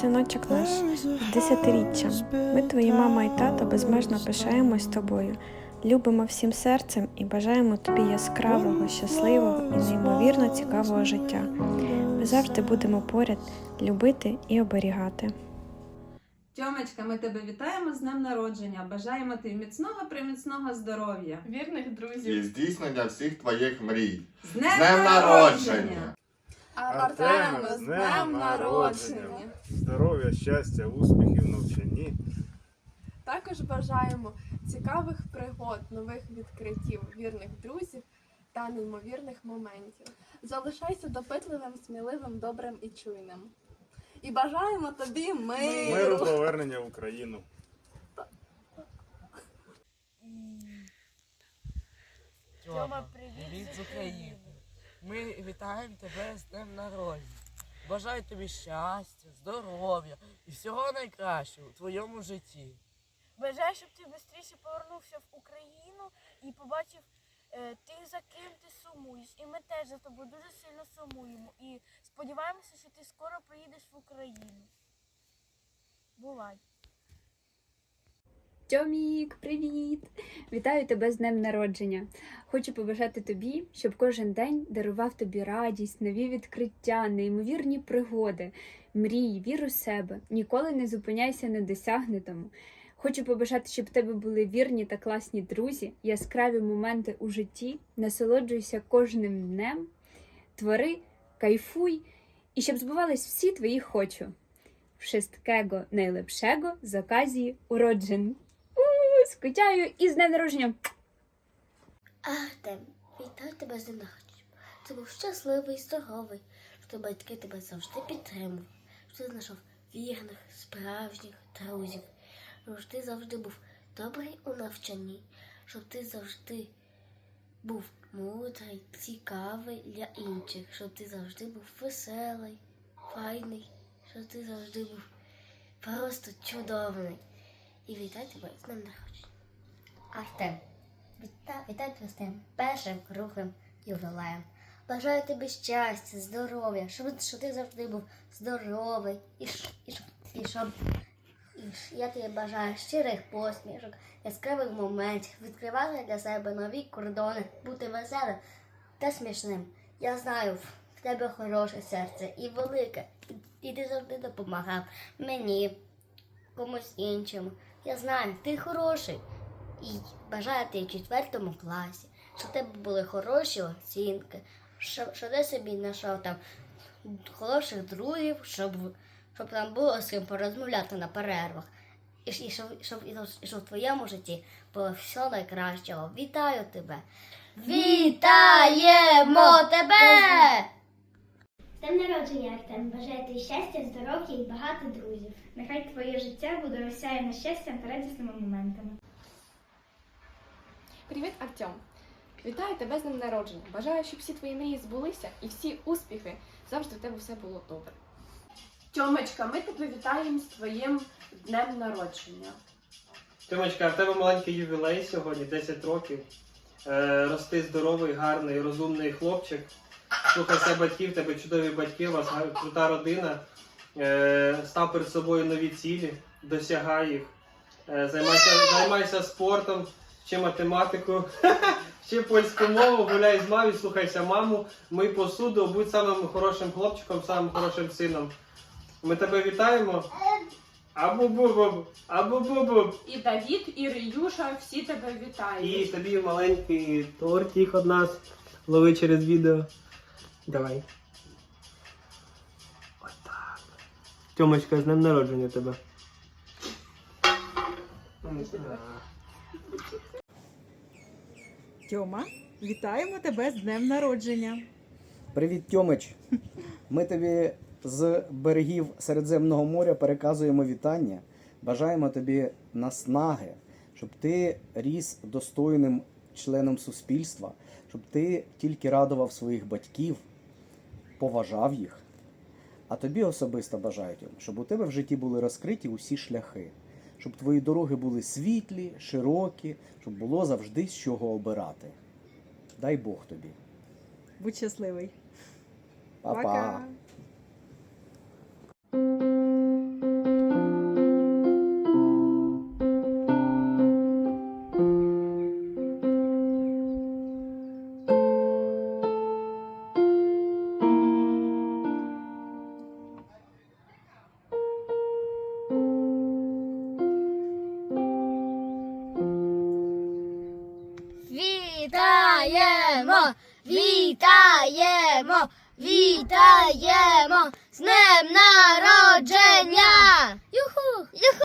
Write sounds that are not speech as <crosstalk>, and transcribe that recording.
синочок наш, з десятиріччям. Ми, твої мама і тато, безмежно пишаємось тобою. Любимо всім серцем і бажаємо тобі яскравого, щасливого і неймовірно цікавого життя. Ми завжди будемо поряд любити і оберігати. Тьомочка, ми тебе вітаємо з днем народження. Бажаємо тобі міцного приміцного здоров'я. Вірних друзів і здійснення всіх твоїх мрій. З днем, З днем народження! З днем народження! Здоров'я, щастя, успіхів навчанні. Також бажаємо цікавих пригод, нових відкриттів, вірних друзів та неймовірних моментів. Залишайся допитливим, сміливим, добрим і чуйним. І бажаємо тобі миру. Миру повернення в Україну. Тьома, привіт з України. Ми вітаємо тебе з днем народження. Бажаю тобі щастя, здоров'я і всього найкращого у твоєму житті. Бажаю, щоб ти швидше повернувся в Україну і побачив е, ти за ким ти сумуєш. І ми теж за тобою дуже сильно сумуємо. І сподіваємося, що ти скоро приїдеш в Україну. Бувай! Тьомік, привіт! Вітаю тебе з днем народження. Хочу побажати тобі, щоб кожен день дарував тобі радість, нові відкриття, неймовірні пригоди, мрій, віру в себе. Ніколи не зупиняйся на досягнутому. Хочу побажати, щоб в тебе були вірні та класні друзі, яскраві моменти у житті, насолоджуйся кожним днем, твори, кайфуй, і щоб збувались всі твої хочу. Wszystkiego najlepszego z okazji urodzin. Скучаю і з днем народження. Артем, вітаю тебе з днем. Ти був щасливий, здоровий, що батьки тебе завжди підтримували, що ти знайшов вірних, справжніх друзів, щоб ти завжди був добрий у навчанні, щоб ти завжди був мудрий, цікавий для інших, щоб ти завжди був веселий, файний, щоб ти завжди був просто чудовий. І вітаю тебе з днем народження. Артем. Вітаю, вітаю тебе з тим першим круглим ювілеєм. Бажаю тобі щастя, здоров'я, щоб, щоб ти завжди був здоровий і, і, і щоб і я тобі бажаю щирих посмішок, яскравих моментів, відкривати для себе нові кордони, бути веселим та смішним. Я знаю, в тебе хороше серце і велике, і ти завжди допомагав мені, комусь іншому. Я знаю, ти хороший. І бажаю ти в четвертому класі, щоб тебе були хороші оцінки, щоб, щоб ти собі знайшов там хороших друзів, щоб, щоб там було з ким порозмовляти на перервах. І, і, щоб, щоб, і щоб в твоєму житті було все найкращого. Вітаю тебе! Вітаємо тебе! Днем народження, Артем! Бажаю тобі щастя, здоров'я і багато друзів. Нехай твоє життя буде осяяне щастям та радісними моментами. Привіт, Артем! Вітаю тебе з днем народження. Бажаю, щоб всі твої мрії збулися і всі успіхи завжди в тебе все було добре. Тьомочка, ми тебе вітаємо з твоїм днем народження. Тимочка, в тебе маленький ювілей сьогодні, 10 років. Е, рости здоровий, гарний, розумний хлопчик. Слухайся батьків, тебе чудові батьки, у вас крута родина. Е, став перед собою нові цілі, досягай їх. Е, займайся, займайся спортом, вчи математику, вчи <laughs> польську мову, гуляй з мамою, слухайся маму, мий посуду, будь самим хорошим хлопчиком, самим хорошим сином. Ми тебе вітаємо. Абу-бу-бу, абу-бу-бу. І Давід, і Риюша всі тебе вітають. І тобі маленький тортик від нас. Лови через відео. Давай. Отак. Тьомочка, з днем народження тебе. Тьома, вітаємо тебе з днем народження. Привіт, Тьомич. Ми тобі з берегів Середземного моря переказуємо вітання. Бажаємо тобі наснаги, щоб ти ріс достойним членом суспільства, щоб ти тільки радував своїх батьків, поважав їх. А тобі особисто бажаю, щоб у тебе в житті були розкриті усі шляхи, щоб твої дороги були світлі, широкі, щоб було завжди з чого обирати. Дай Бог тобі. Будь щасливий. Па-па. Вітаємо, вітаємо, вітаємо з днем народження! Юху! Юху!